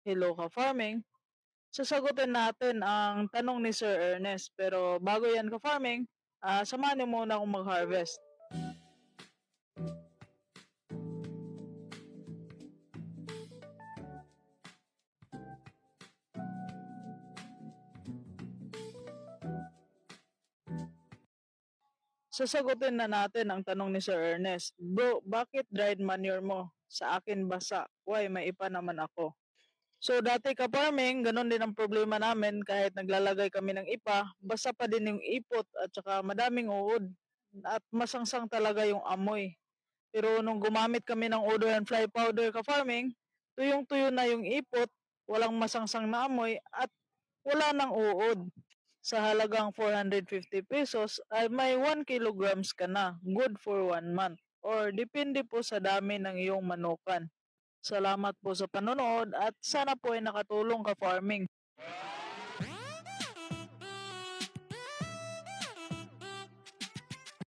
Hello ka-farming. Sasagutin natin ang tanong ni Sir Ernest. Pero bago yan ka-farming, ah, samahan niyo muna akong mag-harvest. Sasagutin na natin ang tanong ni Sir Ernest. Bro, bakit dried manure mo? Sa akin basa. Why, may ipa naman ako. So dati ka farming, ganun din ang problema namin kahit naglalagay kami ng ipa, basa pa din yung ipot at saka madaming uod at masangsang talaga yung amoy. Pero nung gumamit kami ng odor and fly powder ka farming, tuyong-tuyo na yung ipot, walang masangsang na amoy at wala nang uod. Sa halagang 450 pesos ay may 1 kilograms ka na, good for 1 month. Or depende po sa dami ng iyong manukan. Salamat po sa panonood at sana po ay nakatulong ka farming.